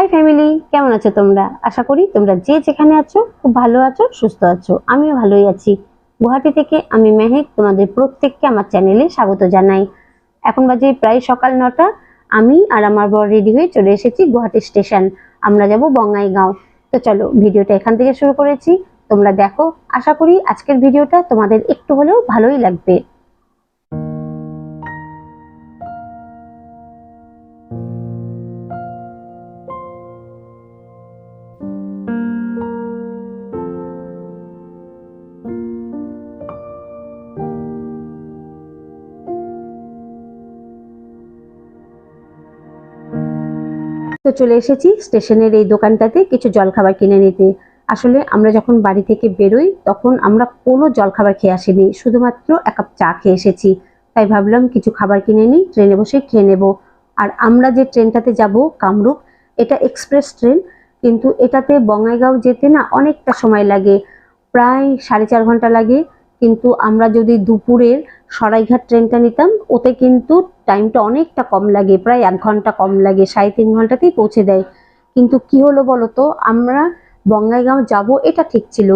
High family কেমন আছো তোমরা? আশা করি তোমরা যে যেখানে আছো, খুব ভালো আছো, সুস্থ আছো। আমিও ভালোই আছি। গুয়াহাটি থেকে আমি মেহেক, তোমাদের প্রত্যেককে আমার চ্যানেলে স্বাগত জানাই। এখন বাজে প্রায় সকাল নটা। আমি আর আমার বর রেডি হয়ে চলে এসেছি গুয়াহাটি স্টেশন আমরা যাব বঙ্গাইগাঁও। তো চলো, ভিডিওটা এখান থেকে শুরু করেছি। তোমরা দেখো। আশা করি আজকের ভিডিওটা তোমাদের একটু হলেও ভালোই লাগবে। তো চলে এসেছি স্টেশনের এই দোকানটাতে কিছু জলখাবার কিনে নিতে। আসলে আমরা যখন বাড়ি থেকে বেরোই, তখন আমরা কোনো জলখাবার খেয়ে আসিনি। শুধুমাত্র এক কাপ চা খেয়ে এসেছি। তাই ভাবলাম কিছু খাবার কিনে নিই, ট্রেনে বসে খেয়ে নেব। আর আমরা যে ট্রেনটাতে যাব, কামরূপ, এটা এক্সপ্রেস ট্রেন, কিন্তু এটাতে বঙ্গাইগাঁও যেতে না অনেকটা সময় লাগে। প্রায় সাড়ে চার ঘণ্টা লাগে। কিন্তু আমরা যদি দুপুরের সরাইঘাট ট্রেনটা নিতাম, ওতে কিন্তু টাইমটা অনেকটা কম লাগে, প্রায় এক ঘণ্টা কম লাগে, সাড়ে তিন ঘন্টাতেই পৌঁছে দেয়। কিন্তু কি হলো বলো তো আমরা বঙ্গাইগাঁও যাব, এটা ঠিক ছিল।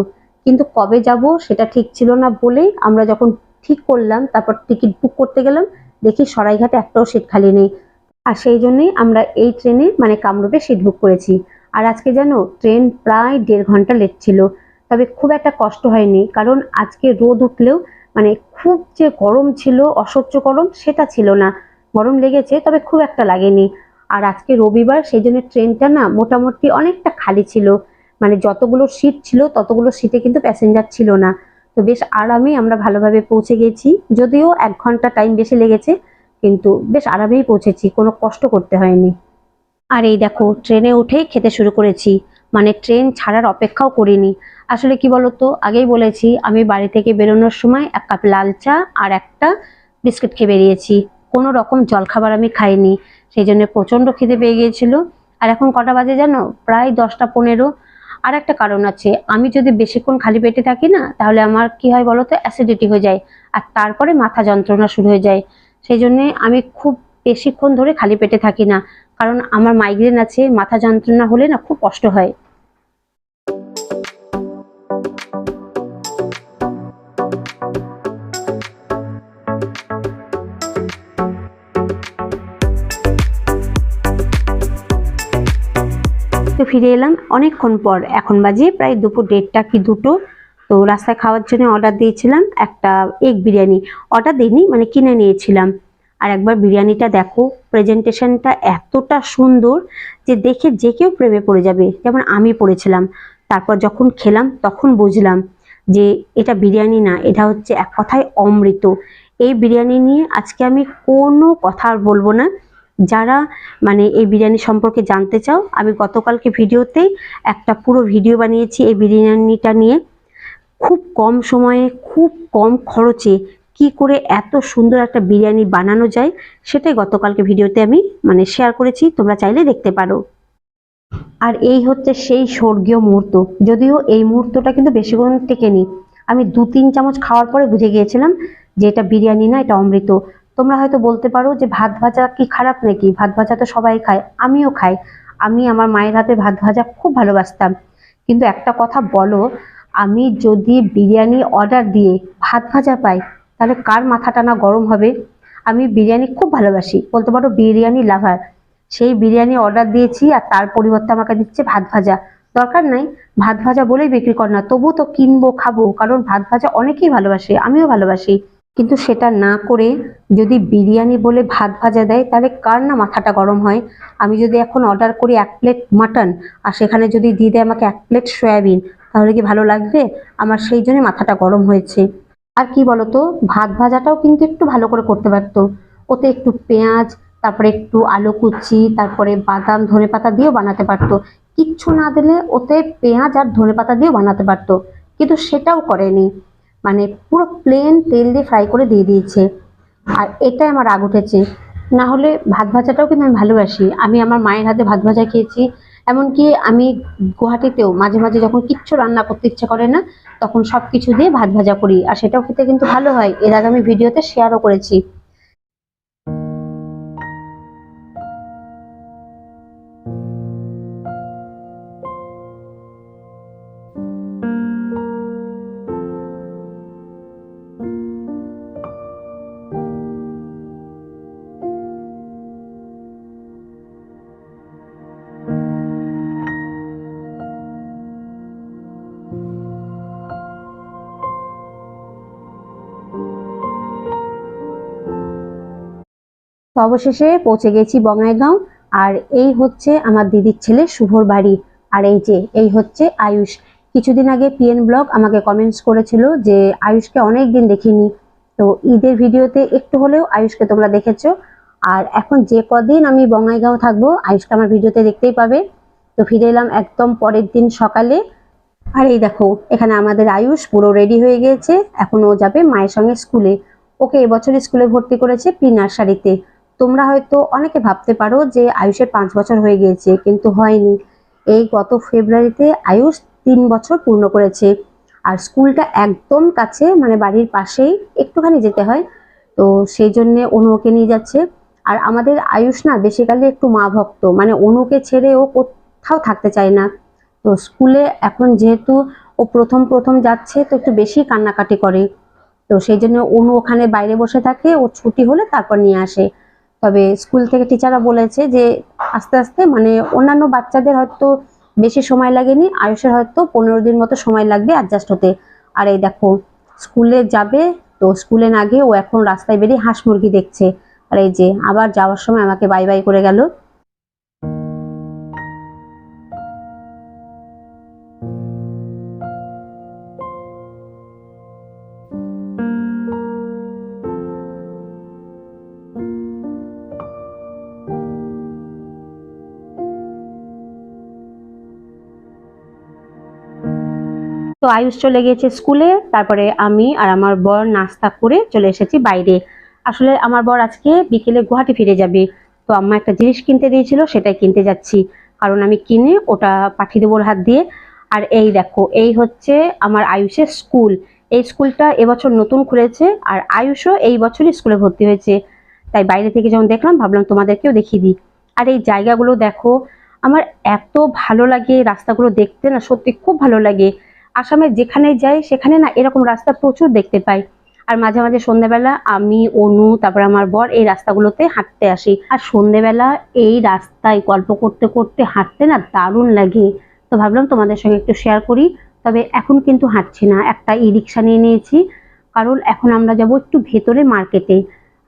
কিন্তু কবে যাব, সেটা ঠিক ছিল না বলে আমরা যখন ঠিক করলাম, তারপর টিকিট বুক করতে গেলাম, দেখি সরাইঘাটে একটাও সিট খালি নেই। আর সেই জন্যই আমরা এই ট্রেনে মানে কামরূপে সিট বুক করেছি। আর আজকে জানো, ট্রেন প্রায় দেড় ঘণ্টা লেট ছিল। তবে খুব একটা কষ্ট হয়নি। কারণ আজকে রোদ উঠলেও মানে খুব যে গরম ছিল, অসহ্য গরম, সেটা ছিল না। গরম লেগেছে, তবে খুব একটা লাগেনি। আর আজকে রবিবার সেই জন্য ট্রেনটা না মোটামুটি অনেকটা খালি ছিল। মানে যতগুলো সিট ছিল, ততগুলো সিটে কিন্তু প্যাসেঞ্জার ছিল না। তো বেশ আরামে আমরা ভালোভাবে পৌঁছে গেছি। যদিও এক ঘণ্টা টাইম বেশি লেগেছে, কিন্তু বেশ আরামেই পৌঁছেছি, কোনো কষ্ট করতে হয়নি। আর এই দেখো, ট্রেনে উঠেই খেতে শুরু করেছি। মানে ট্রেন ছাড়ার অপেক্ষাও করিনি। আসলে কি বলতো? আগেই বলেছি, আমি বাড়ি থেকে বেরোনোর সময় এক কাপ লাল চা আর একটা বিস্কিট খেয়ে বেরিয়েছি। কোনো রকম জলখাবার আমি খাইনি। সেই জন্য প্রচণ্ড খিদে পেয়ে গিয়েছিল। আর এখন কটা বাজে জানো? প্রায় দশটা পনেরো। আর একটা কারণ আছে, আমি যদি বেশিক্ষণ খালি পেটে থাকি না, তাহলে আমার কি হয় বলতো? অ্যাসিডিটি হয়ে যায়। আর তারপরে মাথা যন্ত্রণা শুরু হয়ে যায়। সেই জন্যে আমি খুব বেশিক্ষণ ধরে খালি পেটে থাকি না। কারণ আমার মাইগ্রেন আছে, মাথা যন্ত্রণা হলে না খুব কষ্ট হয়। ফিরে এলাম। অনেকক্ষণ পর, এখন বাজে প্রায় দুপুর দেড়টা কি দুটো। তো রাস্তায় খাওয়ার জন্য অর্ডার দিয়েছিলাম একটা এগ বিরিয়ানি। অর্ডার দিইনি মানে কিনে নিয়েছিলাম। আর একবার বিরিয়ানিটা দেখো প্রেজেন্টেশনটা এতটা সুন্দর যে দেখে যে কেউ প্রেমে পড়ে যাবে। যেমন আমি পড়েছিলাম। তারপর যখন খেলাম, তখন বুঝলাম যে এটা বিরিয়ানি না, এটা হচ্ছে এক কথায় অমৃত। এই বিরিয়ানি নিয়ে আজকে আমি কোনো কথা আর বলব না। যারা মানে এই বিরিয়ানি সম্পর্কে জানতে চাও, আমি গতকালকে ভিডিওতেই একটা পুরো ভিডিও বানিয়েছি এই বিরিয়ানিটা নিয়ে। খুব কম সময়ে, খুব কম খরচে কি করে এত সুন্দর একটা বিরিয়ানি বানানো যায় সেটাই গতকালকে ভিডিওতে আমি মানে শেয়ার করেছি, তোমরা চাইলে দেখতে পারো। আর এই হচ্ছে সেই স্বর্গীয় মুহূর্ত। যদিও এই মুহূর্তটা কিন্তু বেশিক্ষণ টেকেনি। আমি দু তিন চামচ খাওয়ার পরে বুঝে গিয়েছিলাম যে এটা বিরিয়ানি না, এটা অমৃত। তোমরা হয়তো বলতে পারো যে ভাত ভাজা কি খারাপ নাকি? ভাত ভাজা তো সবাই খায়, আমিও খাই। আমি আমার মায়ের হাতে ভাত ভাজা খুব ভালোবাসতাম। কিন্তু একটা কথা বলো, আমি যদি বিরিয়ানি অর্ডার দিয়ে ভাত ভাজা পাই, তাহলে কার মাথাটা না গরম হবে? আমি বিরিয়ানি খুব ভালোবাসি। বলতে পারো বিরিয়ানি লাভার। সেই বিরিয়ানি অর্ডার দিয়েছি আর তার পরিবর্তে আমাকে দিচ্ছে ভাত ভাজা। দরকার নাই, ভাত ভাজা বলেই বিক্রি কর না। তবু তো কিনবো, খাব, কারণ ভাত ভাজা অনেকেই ভালোবাসে, আমিও ভালোবাসি। কিন্তু সেটা না করে যদি বিরিয়ানি বলে ভাত ভাজা দেয়, তাহলে কার না মাথাটা গরম হয়? আমি যদি এখন অর্ডার করি এক প্লেট মাটন আর সেখানে যদি দিয়ে দেয় আমাকে এক প্লেট সয়াবিন, তাহলে কি ভালো লাগবে? আমার সেই জন্য মাথাটা গরম হয়েছে। আর কি বলতো? ভাত ভাজাটাও কিন্তু একটু ভালো করে করতে পারতো। ওতে একটু পেঁয়াজ, তারপরে একটু আলু কুচি, তারপরে বাদাম, ধনে পাতা দিয়েও বানাতে পারতো। কিচ্ছু না দিলে ওতে পেঁয়াজ আর ধনে পাতা দিয়েও বানাতে পারতো। কিন্তু সেটাও করেনি। মানে পুরো প্লেন তেল দিয়ে ফ্রাই করে দিয়ে দিয়েছে। আর এটাই আমার রাগ উঠেছে। না হলে ভাত ভাজাটাও কিন্তু আমি ভালোবাসি। আমি আমার মায়ের হাতে ভাত ভাজা খেয়েছি। এমনকি আমি গুয়াহাটিতেও মাঝে মাঝে যখন কিচ্ছু রান্না করতে ইচ্ছা করে না, তখন সব কিছু দিয়ে ভাত ভাজা করি। আর সেটাও খেতে কিন্তু ভালো হয়। এর আগে আমি ভিডিওতে শেয়ারও করেছি। তো অবশেষে পৌঁছে গেছি বঙ্গাইগাঁও। আর এই হচ্ছে আমার দিদির ছেলে শুভর বাড়ি। আর এই যে, এই হচ্ছে আয়ুষ। কিছুদিন আগে পিএন ব্লগ আমাকে কমেন্টস করেছিল যে, আয়ুষকে অনেক দিন দেখিনি। তো ঈদের ভিডিওতে একটু হলেও আয়ুষকে তোমরা দেখেছ। আর এখন যে কদিন আমি বঙ্গাইগাঁও থাকব, আয়ুষকে আমার ভিডিওতে দেখতেই পাবে। তো ফিরে এলাম একদম পরের দিন সকালে। আর এই দেখো, এখানে আমাদের আয়ুষ পুরো রেডি হয়ে গিয়েছে। এখন ও যাবে মায়ের সঙ্গে স্কুলে ওকে এবছর স্কুলে ভর্তি করেছে প্রি নার্সারিতে তোমরা হয়তো অনেকে ভাবতে পারো যে আয়ুষের পাঁচ বছর হয়ে গিয়েছে, কিন্তু হয়নি। এই গত ফেব্রুয়ারিতে আয়ুষ তিন বছর পূর্ণ করেছে। আর স্কুলটা একদম কাছে মানে বাড়ির পাশেই একটুখানি যেতে হয়। তো সেই জন্যে অনুকে নিয়ে যাচ্ছে। আর আমাদের আয়ুষ না বেসিক্যালি একটু মা ভক্ত মানে অনুকে ছেড়ে ও কোথাও থাকতে চায় না। তো স্কুলে এখন যেহেতু ও প্রথম প্রথম যাচ্ছে, তো একটু বেশি কান্নাকাটি করে। তো সেই জন্য অনু ওখানে বাইরে বসে থাকে, ও ছুটি হলে তারপর নিয়ে আসে। তবে স্কুল থেকে টিচাররা বলেছে যে আস্তে আস্তে মানে অন্যান্য বাচ্চাদের হয়তো বেশি সময় লাগেনি, আয়ুষের হয়তো পনেরো দিন মতো সময় লাগবে অ্যাডজাস্ট হতে। আর এই দেখো, স্কুলে যাবে তো স্কুলে না গিয়ে ও এখন রাস্তায় বেরিয়ে হাঁস মুরগি দেখছে। আর এই যে, আবার যাওয়ার সময় আমাকে বাই বাই করে গেল। তো আয়ুষ চলে গিয়েছে স্কুলে তারপরে আমি আর আমার বর নাস্তা করে চলে এসেছি বাইরে। আসলে আমার বর আজকে বিকেলে গুয়াহাটি ফিরে যাবে। তো আম্মা একটা জিনিস কিনতে দিয়েছিল, সেটাই কিনতে যাচ্ছি। কারণ আমি কিনে ওটা পাঠিয়ে দেবো হাত দিয়ে। আর এই দেখো, এই হচ্ছে আমার আয়ুষের স্কুল এই স্কুলটা এবছর নতুন খুলেছে আর আয়ুষও এই বছরই স্কুলে ভর্তি হয়েছে। তাই বাইরে থেকে যখন দেখলাম, ভাবলাম তোমাদেরকেও দেখিয়ে দিই। আর এই জায়গাগুলো দেখো, আমার এত ভালো লাগে রাস্তাগুলো দেখতে না, সত্যি খুব ভালো লাগে। আসামে যেখানে যাই, সেখানে না এরকম রাস্তা প্রচুর দেখতে পাই। আর মাঝে মাঝে সন্ধ্যেবেলা আমি, অনু, তারপর আমার বর এই রাস্তাগুলোতে হাঁটতে আসি। আর সন্ধ্যেবেলা এই রাস্তায় গল্প করতে করতে হাঁটতে না দারুণ লাগে। তো ভাবলাম তোমাদের সঙ্গে একটু শেয়ার করি। তবে এখন কিন্তু হাঁটছি না। একটা ই রিক্সা নিয়ে নিয়েছি। কারণ এখন আমরা যাব একটু ভেতরে মার্কেটে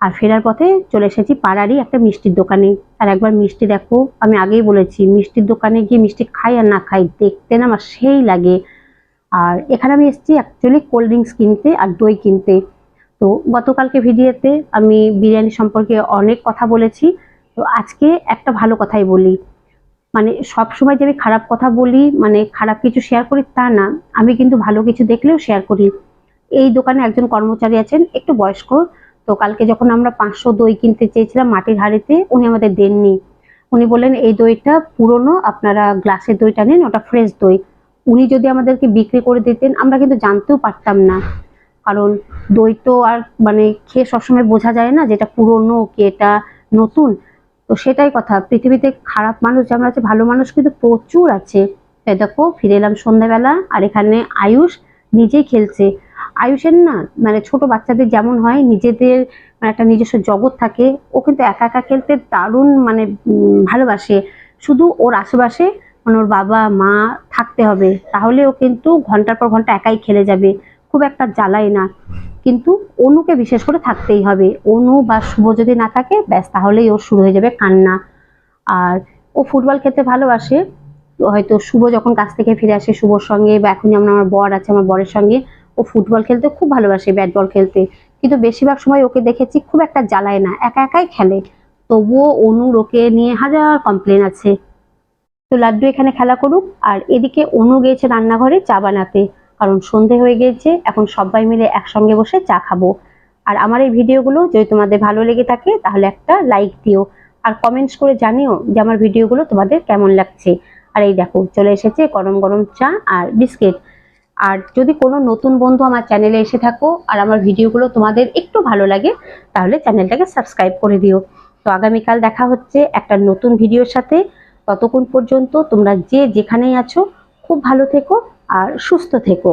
আর ফেরার পথে চলে এসেছি পাড়ারই একটা মিষ্টির দোকানে। আর একবার মিষ্টি দেখো, আমি আগেই বলেছি, মিষ্টির দোকানে গিয়ে মিষ্টি খাই আর না খাই, দেখতে না আমার সেই লাগে। আর এখানে আমি এসেছি অ্যাকচুয়ালি কোল্ড ড্রিঙ্কস কিনতে আর দই কিনতে। তো গতকালকে ভিডিওতে আমি বিরিয়ানি সম্পর্কে অনেক কথা বলেছি। তো আজকে একটা ভালো কথাই বলি। মানে সব সময় যে আমি খারাপ কথা বলি মানে খারাপ কিছু শেয়ার করি তা না, আমি কিন্তু ভালো কিছু দেখলেও শেয়ার করি। এই দোকানে একজন কর্মচারী আছেন, একটু বয়স্ক। তো কালকে যখন আমরা পাঁচশো দই কিনতে চেয়েছিলাম মাটির হাড়িতে, উনি আমাদের দেননি। উনি বললেন, এই দইটা পুরনো, আপনারা গ্লাসের দইটা নেন, ওটা ফ্রেশ দই। উনি যদি আমাদেরকে বিক্রি করে দিতেন, আমরা কিন্তু জানতেও পারতাম না। কারণ দই তো আর মানে খেয়ে সবসময় বোঝা যায় না যেটা পুরনো, কি এটা নতুন। তো সেটাই কথা। পৃথিবীতে খারাপ মানুষ, যেমন আছে, ভালো মানুষ কিন্তু প্রচুর আছে। তাই দেখো, ফিরে এলাম সন্ধ্যাবেলা, আর এখানে আয়ুষ নিজেই খেলছে। আয়ুষের না মানে ছোট বাচ্চাদের যেমন হয়, নিজেদের মানে একটা নিজস্ব জগৎ থাকে। ও কিন্তু একা একা খেলতে দারুণ মানে ভালোবাসে। শুধু ওর আশেপাশে ওর বাবা, মা থাকতে হবে তাহলে ও কিন্তু ঘণ্টার পর ঘণ্টা একাই খেলে যাবে। খুব একটা জ্বালায় না। কিন্তু অনুকে বিশেষ করে থাকতেই হবে। অনু বা শুভ যদি না থাকে, ব্যাস তাহলেই ওর শুরু হয়ে যাবে কান্না। আর ও ফুটবল খেলতে ভালোবাসে। হয়তো শুভ যখন কাছ থেকে ফিরে আসে শুভর সঙ্গে বা এখন যেমন আমার বর আছে আমার বরের সঙ্গে, ও ফুটবল খেলতে খুব ভালোবাসে ব্যাট বল খেলতে। কিন্তু বেশিরভাগ সময় ওকে দেখেছি খুব একটা জ্বালায় না, একা একাই খেলে। তবুও অনুর ওকে নিয়ে হাজার কমপ্লেন আছে। তো লাড্ডু এখানে খেলা করুক। আর এদিকে অনু গিয়েছে রান্নাঘরে চা বানাতে, কারণ সন্ধে হয়ে গিয়েছে এখন সবাই মিলে একসঙ্গে বসে চা খাব। আর আমার এই ভিডিওগুলো যদি তোমাদের ভালো লেগে থাকে, তাহলে একটা লাইক দিও। আর কমেন্টস করে জানিও যে আমার ভিডিওগুলো তোমাদের কেমন লাগছে। আর এই দেখো, চলে এসেছে গরম গরম চা আর বিস্কিট। আর যদি কোনো নতুন বন্ধু আমার চ্যানেলে এসে থাকো আর আমার ভিডিওগুলো তোমাদের একটু ভালো লাগে, তাহলে চ্যানেলটাকে সাবস্ক্রাইব করে দিও। তো আগামীকাল দেখা হচ্ছে একটা নতুন ভিডিওর সাথে। ততক্ষণ পর্যন্ত তোমরা যে যেখানেই আছো খুব ভালো থেকো আর সুস্থ থেকো।